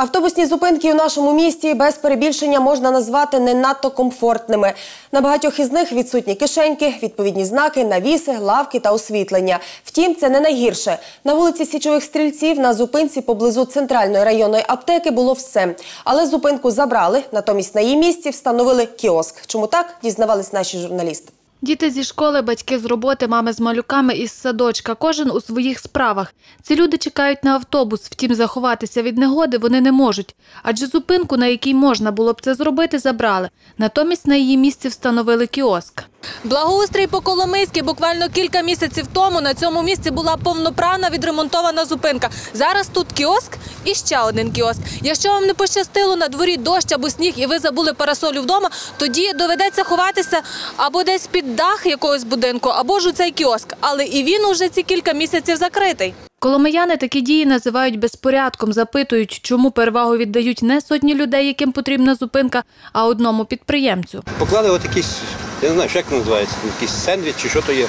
Автобусні зупинки у нашому місті без перебільшення можна назвати не надто комфортними. На багатьох із них відсутні кишеньки, відповідні знаки, навіси, лавки та освітлення. Втім, це не найгірше. На вулиці Січових стрільців на зупинці поблизу центральної районної аптеки було все. Але зупинку забрали, натомість на її місці встановили кіоск. Чому так, дізнавались наші журналісти. Діти зі школи, батьки з роботи, мами з малюками із садочка. Кожен у своїх справах. Ці люди чекають на автобус, втім заховатися від негоди вони не можуть. Адже зупинку, на якій можна було б це зробити, забрали. Натомість на її місці встановили кіоск. Благоустрій по Коломийській буквально кілька місяців тому на цьому місці була повноправна відремонтована зупинка. Зараз тут кіоск і ще один кіоск. Якщо вам не пощастило на дворі дощ або сніг і ви забули парасолю вдома, тоді доведеться ховатися або десь під дах якогось будинку, або ж у цей кіоск. Але і він уже ці кілька місяців закритий. Коломияни такі дії називають безпорядком, запитують, чому перевагу віддають не сотні людей, яким потрібна зупинка, а одному підприємцю. Поклали от я не знаю, що як називається, якийсь сендвіч чи що то є.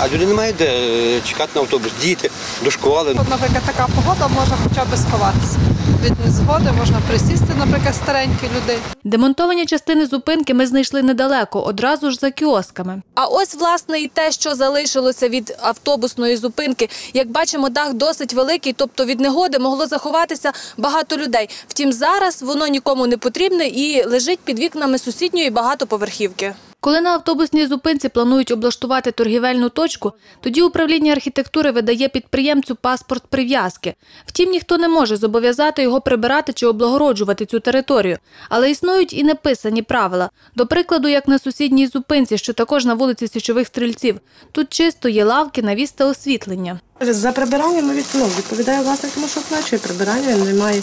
А люди не мають де е, чекати на автобус, діти до школи. Наприклад, така погода можна хоча б сховатися. Від незгоди можна присісти, наприклад, старенькі люди. Демонтовані частини зупинки ми знайшли недалеко, одразу ж за кіосками. А ось, власне, і те, що залишилося від автобусної зупинки. Як бачимо, дах досить великий, тобто від негоди могло заховатися багато людей. Втім, зараз воно нікому не потрібне і лежить під вікнами сусідньої багатоповерхівки. Коли на автобусній зупинці планують облаштувати торгівельну точку, тоді управління архітектури видає підприємцю паспорт прив'язки. Втім, ніхто не може зобов'язати його прибирати чи облагороджувати цю територію. Але існують і неписані правила. До прикладу, як на сусідній зупинці, що також на вулиці Січових Стрільців. Тут чисто є лавки, навіс та освітлення. За прибирання ми від, ну, відповідає власник, тому що оплачує прибирання. Він немає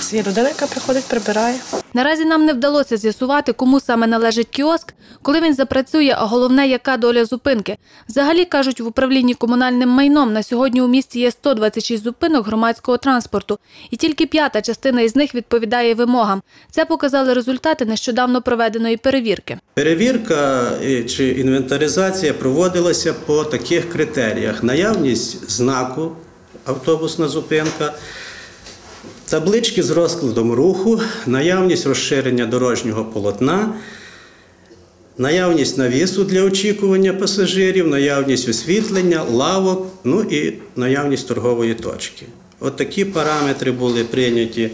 своєї людини, яка приходить, прибирає. Наразі нам не вдалося з'ясувати, кому саме належить кіоск, коли він запрацює, а головне, яка доля зупинки. Взагалі, кажуть, в управлінні комунальним майном на сьогодні у місті є 126 зупинок громадського транспорту, і тільки п'ята частина із них відповідає вимогам. Це показали результати нещодавно проведеної перевірки. Перевірка е, чи інвентаризація проводилася по таких критеріях: наявність знаку автобусна зупинка, таблички з розкладом руху, наявність розширення дорожнього полотна, наявність навісу для очікування пасажирів, наявність освітлення, лавок, ну і наявність торгової точки. От такі параметри були прийняті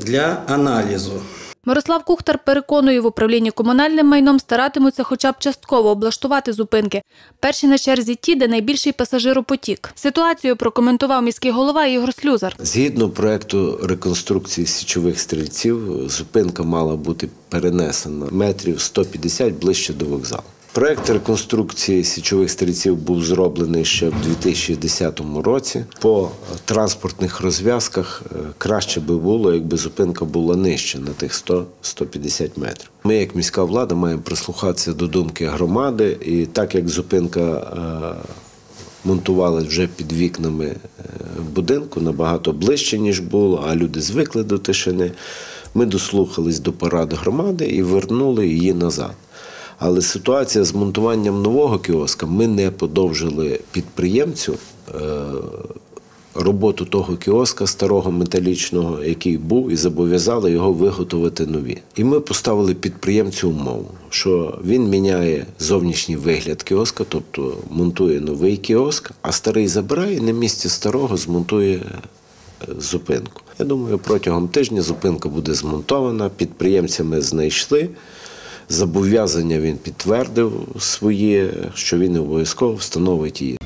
для аналізу. Мирослав Кухтар переконує, в управлінні комунальним майном старатимуться хоча б частково облаштувати зупинки. Перші на черзі ті, де найбільший пасажиропотік. Ситуацію прокоментував міський голова Ігор Слюзар. Згідно проекту реконструкції січових стрільців, зупинка мала бути перенесена метрів 150 ближче до вокзалу. Проект реконструкції січових стрільців був зроблений ще в 2010 році. По транспортних розв'язках е, краще би було, якби зупинка була нижче на тих 100-150 метрів. Ми, як міська влада, маємо прислухатися до думки громади, і так як зупинка е, монтувалась вже під вікнами е, будинку набагато ближче, ніж було, а люди звикли до тишини. Ми дослухались до порад громади і вернули її назад. Але ситуація з монтуванням нового кіоска ми не подовжили підприємцю е, роботу того кіоска старого металічного, який був, і зобов'язали його виготовити нові. І ми поставили підприємцю умову, що він міняє зовнішній вигляд кіоска, тобто монтує новий кіоск, а старий забирає і на місці старого змонтує е, зупинку. Я думаю, протягом тижня зупинка буде змонтована, підприємця ми знайшли. Зобов'язання він підтвердив своє, що він обов'язково встановить її.